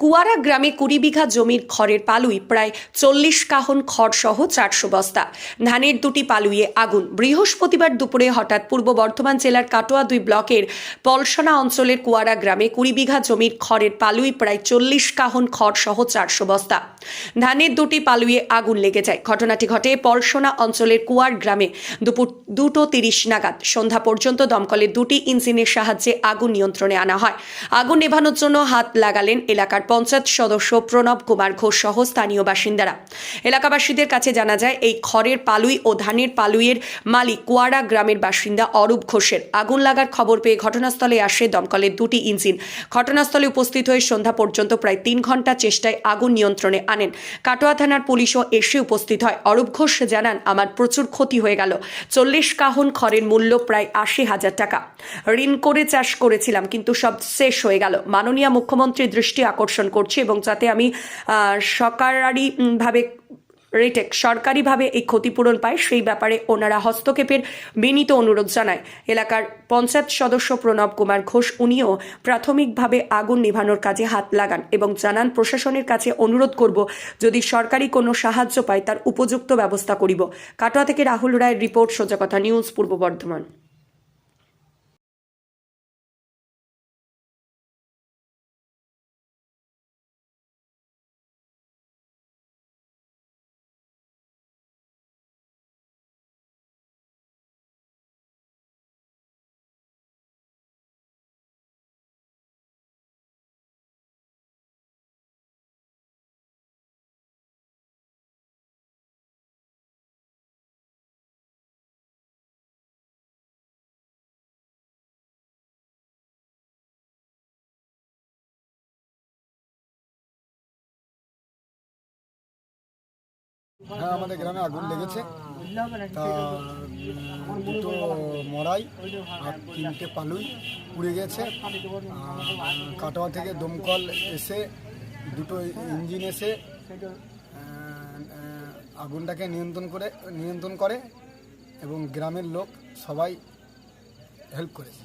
কুয়ারা গ্রামে কুড়ি বিঘা জমির খড়ের পালুই প্রায় চল্লিশ কাহন খড় সহ চারশো বস্তা। ধানের দুটি পালুইয়ে আগুন। বৃহস্পতিবার দুপুরে হঠাৎ পূর্ব বর্ধমান জেলার কাটোয়া দুই ব্লকের পলসনা অঞ্চলের কুয়ারা গ্রামে কুড়ি বিঘা জমির খড়ের পালুই প্রায় চল্লিশ কাহন খড় সহ চারশো বস্তা। ধানের দুটি পালুইয়ে আগুন লেগে যায়। ঘটনাটি ঘটে পলসনা অঞ্চলের কুয়ার গ্রামে দুপুর দুটো তিরিশ নাগাদ। সন্ধ্যা পর্যন্ত দমকলের দুটি ইঞ্জিনের সাহায্যে আগুন নিয়ন্ত্রণে আনা হয়। আগুন নেভানোর জন্য হাত লাগালেন এলাকার পঞ্চায়েত সদস্য প্রণব কুমার ঘোষ সহ স্থানীয় বাসিন্দারা। এলাকাবাসীদের কাছে জানা যায়, এই খড়ের পালুই ও ধানের পালুইয়ের মালিক কুয়ারা গ্রামের বাসিন্দা অরূপ ঘোষের। আগুন লাগার খবর পেয়ে ঘটনাস্থলে আসে দমকলের দুটি ইঞ্জিন। ঘটনাস্থলে উপস্থিত হয়ে সন্ধ্যা পর্যন্ত প্রায় তিন ঘণ্টা চেষ্টায় আগুন নিয়ন্ত্রণে আনেন। কাটোয়া থানার পুলিশও এসে উপস্থিত হয়। অরূপ ঘোষ জানান, আমার প্রচুর ক্ষতি হয়ে গেল। চল্লিশ কাহন খড়ের মূল্য প্রায় আশি হাজার টাকা। ঋণ করে চাষ করেছিলাম, কিন্তু সব শেষ হয়ে গেল। মাননীয় মুখ্যমন্ত্রীর দৃষ্টি আকর্ষণ করছি এবং যাতে আমি আহ, সরকারি ভাবে রেটেক সরকারিভাবে এই ক্ষতিপূরণ পায় সেই ব্যাপারে ওনারা হস্তক্ষেপের বিনীত অনুরোধ জানায়। এলাকার পঞ্চায়েত সদস্য প্রণব কুমার ঘোষ উনিও প্রাথমিকভাবে আগুন নিভানোর কাজে হাত লাগান এবং জানান প্রশাসনের কাছে অনুরোধ করব যদি সরকারি কোনো সাহায্য পায় তার উপযুক্ত ব্যবস্থা করিব। কাটোয়া থেকে রাহুল রায়ের রিপোর্ট সোজা কথা নিউজ পূর্ব বর্ধমান। হ্যাঁ আমাদের গ্রামে আগুন লেগেছে। তা দুটো মরাই আর তিনটে পালুই পুড়ে গেছে। কাটোয়া থেকে দমকল এসে, দুটো ইঞ্জিন এসে আগুনটাকে নিয়ন্ত্রণ করে নিয়ন্ত্রণ করে এবং গ্রামের লোক সবাই হেল্প করেছে।